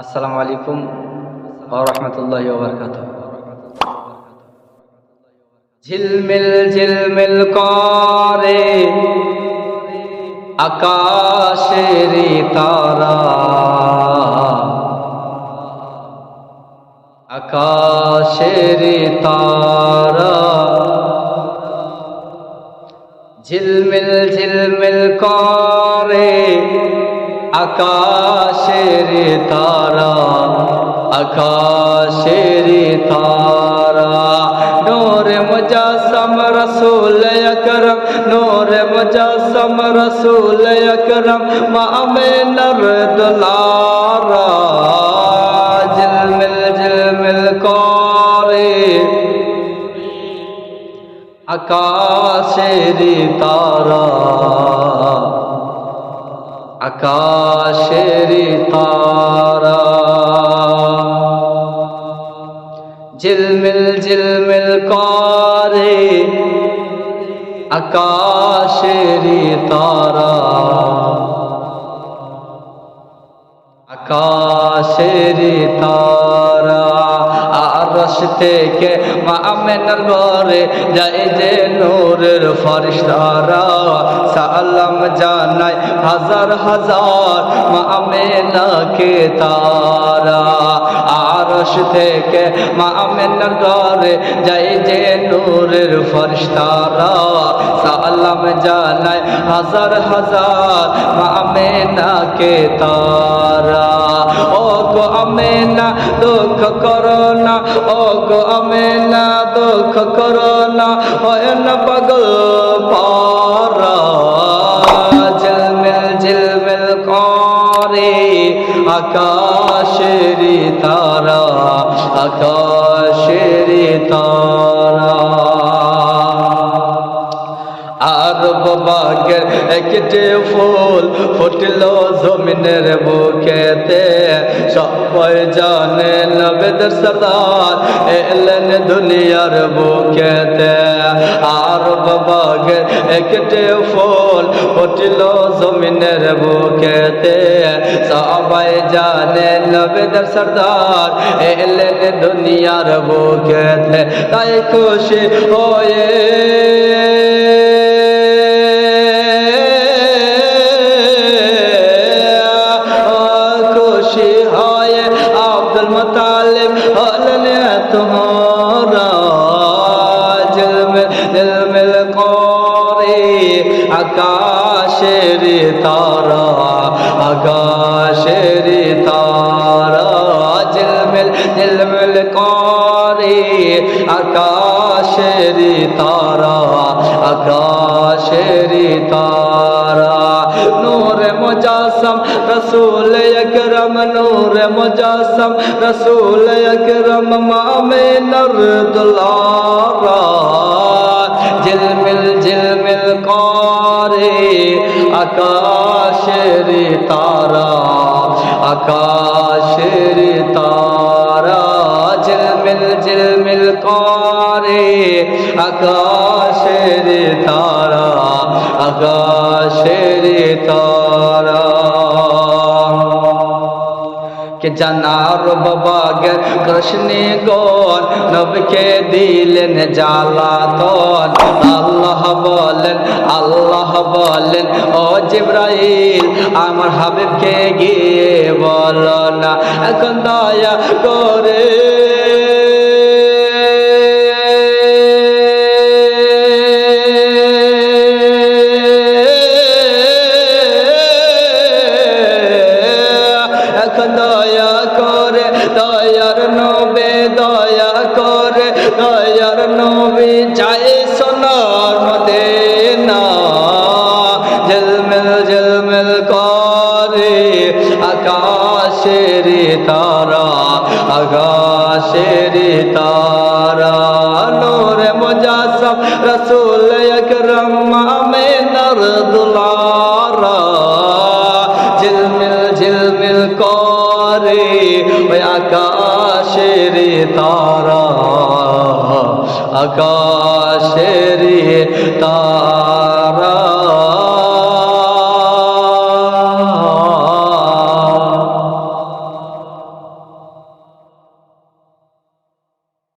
আসসালামু আলাইকুম রহমতুল্লাহ বরকাত ঝিলমিল ঝিলমিল করে আকাশের তারা। আকাশের তারা। ঝিলমিল ঝিলমিল আকাশের তারা আকাশের তারা। নূর মুজাসম রসুল আকরম, নূর মুজাসম রসুল আকরম মামে নর দুলারা। ঝিলমিল ঝিলমিল করে। আকাশের তারা আকাশের তারা। ঝিলমিল ঝিলমিল করে আকাশের তারা। আকাশের তারা। আরশ থেকে মামেনার ঘরে যায় যে নূরের ফরিস্তারা সালাম জানাই হাজার হাজার মামেনাকে তারা আরশ থেকে মামেনার ঘরে যায় যে নূরের ফরিস্তারা সালাম জানাই, হাজার হাজার মামেনাকে তারা। ও গো আমেনা, দুঃখ করো না ও গো আমেনা, দুঃখ করো না, হয় না পাগল পারা। ঝিলমিল ঝিলমিল করে আকাশের তারা আকাশের তারা। আর বাবাগের একটি ফুল ফুটল জমিনের বুকেতে সবাই জানে নবেদের সরদার এলেন দুনিয়ার বুকেতে আর বাবাগের একটি ফুল ফুটল জমিনের বুকেতে সবাই জানে নবেদের সরদার এলেন দুনিয়ার বুকেতে তাই খুশি হয়ে আকাশের তারা আকাশের তারা, ঝিলমিল ঝিলমিল করে। আকাশের তারা আকাশের তারা। নূর মুজাসম, রসুল আকরম, নূর মুজাসম, রসুল আকরম, মামে নর দুলারা ঝিলমিল ঝিলমিল করে। আকাশের তারা আকাশের তারা ঝিলমিল ঝিলমিল করে। আকাশের তারা আকাশের তারা কে বাবা গে কৃষ্ণ গন নবকে দিলেন জালাতন আল্লাহ বলেন আল্লাহ বলেন, ও জিব্রাইল, আমার হাবিবকে গিয়ে বলো না, এখন দয়া করে। দয়া করে, দয়ার নবে, দয়া করে, দয়ার নবী চাই সোনার মদেনা। ঝলমিল ঝলমিল করে আকাশের তারা আকাশের তারা। নূরে মুজাসম রসুল করে ওই আকাশের তারা। আকাশের তারা।